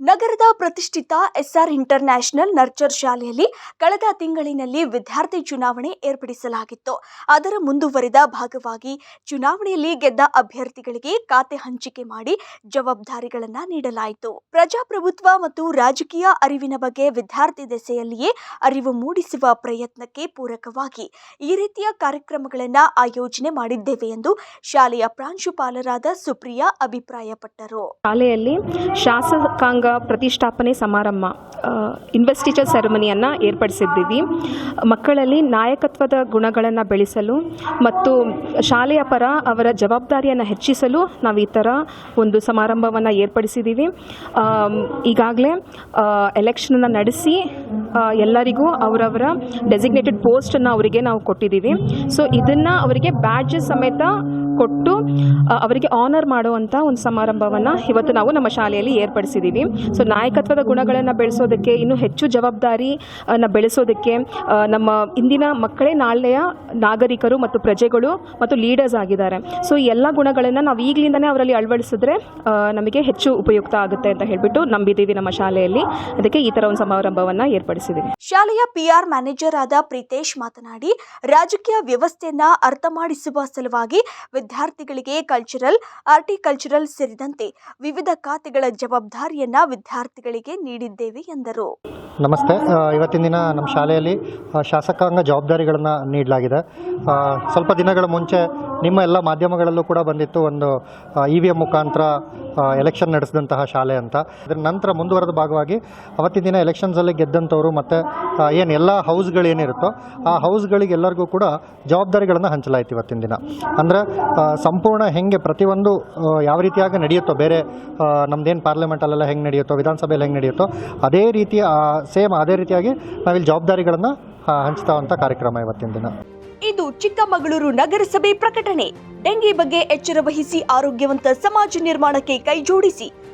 ನಗರದ ಪ್ರತಿಷ್ಠಿತ S R international nurture ಶಾಲೆಯಲ್ಲಿ ಕಳೆದ ತಿಂಗಳಿನಲ್ಲಿ ವಿದ್ಯಾರ್ಥಿ ಚುನಾವಣೆ ಏರ್ಪಡಿಸಲಾಗಿತ್ತು. ಅದರ ಮುಂದುವರಿದ ಭಾಗವಾಗಿ ಚುನಾವಣೆಯಲ್ಲಿ ಗೆದ್ದ ಅಭ್ಯರ್ಥಿಗಳಿಗೆ ಖಾತೆ ಹಂಚಿಕೆ ಮಾಡಿ ಜವಾಬ್ದಾರಿಗಳನ್ನು ನೀಡಲಾಯಿತು. ಪ್ರಜಾಪ್ರಭುತ್ವ ಮತ್ತು ರಾಜಕೀಯ ಅರಿವಿನ ಬಗ್ಗೆ ವಿದ್ಯಾರ್ಥಿ ದೆಸೆಯಲ್ಲಿಯೇ ಅರಿವು ಮೂಡಿಸುವ ಪ್ರಯತ್ನಕ್ಕೆ ಪೂರಕವಾಗಿ ಈ ರೀತಿಯ ಕಾರ್ಯಕ್ರಮಗಳನ್ನು ಆಯೋಜನೆ ಮಾಡಿದ್ದೇವೆ ಎಂದು ಶಾಲೆಯ ಪ್ರಾಂಶುಪಾಲರಾದ ಸುಪ್ರಿಯಾ ಅಭಿಪ್ರಾಯಪಟ್ಟರು. ಶಾಲೆಯಲ್ಲಿ ಶಾಸಕಾಂಗ ಪ್ರತಿಷ್ಠಾಪನೆ ಸಮಾರಂಭ. ಇನ್ವೆಸ್ಟಿಚರ್ ಸೆರೆಮನಿಯನ್ನು ಏರ್ಪಡಿಸಿದ್ದೀವಿ. ಮಕ್ಕಳಲ್ಲಿ ನಾಯಕತ್ವದ ಗುಣಗಳನ್ನು ಬೆಳೆಸಲು ಮತ್ತು ಶಾಲೆಯ ಪರ ಅವರ ಜವಾಬ್ದಾರಿಯನ್ನು ಹೆಚ್ಚಿಸಲು ನಾವು ಈ ಥರ ಒಂದು ಸಮಾರಂಭವನ್ನು ಏರ್ಪಡಿಸಿದ್ದೀವಿ. ಈಗಾಗಲೇ ಎಲೆಕ್ಷನನ್ನು ನಡೆಸಿ ಎಲ್ಲರಿಗೂ ಅವರವರ ಡೆಸಿಗ್ನೇಟೆಡ್ ಪೋಸ್ಟನ್ನು ಅವರಿಗೆ ನಾವು ಕೊಟ್ಟಿದ್ದೀವಿ. ಸೊ ಇದನ್ನು ಅವರಿಗೆ ಬ್ಯಾಡ್ಜಸ್ ಸಮೇತ ಕೊಟ್ಟು ಅವರಿಗೆ ಆನರ್ ಮಾಡುವಂಥ ಒಂದು ಸಮಾರಂಭವನ್ನು ಇವತ್ತು ನಾವು ನಮ್ಮ ಶಾಲೆಯಲ್ಲಿ ಏರ್ಪಡಿಸಿದ್ದೀವಿ. ಸೊ ನಾಯಕತ್ವದ ಗುಣಗಳನ್ನು ಬೆಳೆಸೋದಕ್ಕೆ ಇನ್ನೂ ಹೆಚ್ಚು ಜವಾಬ್ದಾರಿ ಅನ್ನ ಬೆಳೆಸೋದಕ್ಕೆ ನಮ್ಮ ಇಂದಿನ ಮಕ್ಕಳೇ ನಾಳೆಯ ನಾಗರಿಕರು ಮತ್ತು ಪ್ರಜೆಗಳು ಮತ್ತು ಲೀಡರ್ಸ್ ಆಗಿದ್ದಾರೆ. ಸೊ ಎಲ್ಲ ಗುಣಗಳನ್ನು ನಾವು ಈಗಲಿಂದನೇ ಅವರಲ್ಲಿ ಅಳವಡಿಸಿದ್ರೆ ನಮಗೆ ಹೆಚ್ಚು ಉಪಯುಕ್ತ ಆಗುತ್ತೆ ಅಂತ ಹೇಳಿಬಿಟ್ಟು ನಂಬಿದ್ದೀವಿ ನಮ್ಮ ಶಾಲೆಯಲ್ಲಿ. ಅದಕ್ಕೆ ಈ ಥರ ಒಂದು ಸಮಾರಂಭವನ್ನು ಏರ್ಪಡಿಸಿದ್ದೀವಿ ಶಾಲೆಯ ಪಿ ಆರ್ ಮ್ಯಾನೇಜರ್ ಆದ ಪ್ರೀತೇಶ್ ಮಾತನಾಡಿ, ರಾಜಕೀಯ ವ್ಯವಸ್ಥೆಯನ್ನ ಅರ್ಥ ಮಾಡಿಸುವ ಸಲುವಾಗಿ ವಿದ್ಯಾರ್ಥಿಗಳಿಗೆ ಕಲ್ಚರಲ್ ಆರ್ಟಿಕಲ್ಚರಲ್ ಸೇರಿದಂತೆ ವಿವಿಧ ಖಾತೆಗಳ ಜವಾಬ್ದಾರಿಯನ್ನ ವಿದ್ಯಾರ್ಥಿಗಳಿಗೆ ನೀಡಿದ್ದೇವೆ ಎಂದರು ನಮಸ್ತೆ. ಇವತ್ತಿನ ದಿನ ನಮ್ಮ ಶಾಲೆಯಲ್ಲಿ ಶಾಸಕಾಂಗ ಜವಾಬ್ದಾರಿಗಳನ್ನು ನೀಡಲಾಗಿದೆ. ಸ್ವಲ್ಪ ದಿನಗಳ ಮುಂಚೆ ನಿಮ್ಮ ಎಲ್ಲ ಮಾಧ್ಯಮಗಳಲ್ಲೂ ಕೂಡ ಬಂದಿತ್ತು ಒಂದು ಇ ವಿ ಎಂ ಮುಖಾಂತರ ಎಲೆಕ್ಷನ್ ನಡೆಸಿದಂತಹ ಶಾಲೆ ಅಂತ. ಅದರ ನಂತರ ಮುಂದುವರೆದ ಭಾಗವಾಗಿ ಅವತ್ತಿನ ದಿನ ಎಲೆಕ್ಷನ್ಸಲ್ಲಿ ಗೆದ್ದಂಥವ್ರು ಮತ್ತು ಏನು ಎಲ್ಲ ಹೌಸ್ಗಳೇನಿರುತ್ತೋ ಆ ಹೌಸ್ಗಳಿಗೆಲ್ಲರಿಗೂ ಕೂಡ ಜವಾಬ್ದಾರಿಗಳನ್ನು ಹಂಚಲಾಯಿತು ಇವತ್ತಿನ ದಿನ. ಅಂದರೆ ಸಂಪೂರ್ಣ ಹೆಂಗೆ ಪ್ರತಿಯೊಂದು ಯಾವ ರೀತಿಯಾಗಿ ನಡೆಯುತ್ತೋ, ಬೇರೆ ನಮ್ಮದೇನು ಪಾರ್ಲಿಮೆಂಟಲ್ಲೆಲ್ಲ ಹೆಂಗೆ ನಡೆಯುತ್ತೋ, ವಿಧಾನಸಭೆಯಲ್ಲಿ ಹೆಂಗೆ ನಡೆಯುತ್ತೋ, ಅದೇ ರೀತಿ ಸೇಮ್ ಅದೇ ರೀತಿಯಾಗಿ ನಾವಿಲ್ಲಿ ಜವಾಬ್ದಾರಿಗಳನ್ನು ಹಂಚ್ತಾವಂಥ ಕಾರ್ಯಕ್ರಮ ಇವತ್ತಿನ ದಿನ. ಇದು ಚಿಕ್ಕಮಗಳೂರು ನಗರಸಭೆ ಪ್ರಕಟಣೆ. ಡೆಂಗಿ ಬಗ್ಗೆ ಎಚ್ಚರ ವಹಿಸಿ ಆರೋಗ್ಯವಂತ ಸಮಾಜ ನಿರ್ಮಾಣಕ್ಕೆ ಕೈಜೋಡಿಸಿ.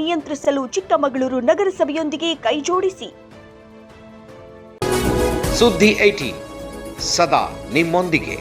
ನಿಯಂತ್ರಿಸಲು ಚಿಕ್ಕಮಗಳೂರು ನಗರಸಭೆಯೊಂದಿಗೆ ಕೈಜೋಡಿಸಿ ಸುದ್ದಿ ಏಟಿ ಸದಾ ನಿಮ್ಮೊಂದಿಗೆ.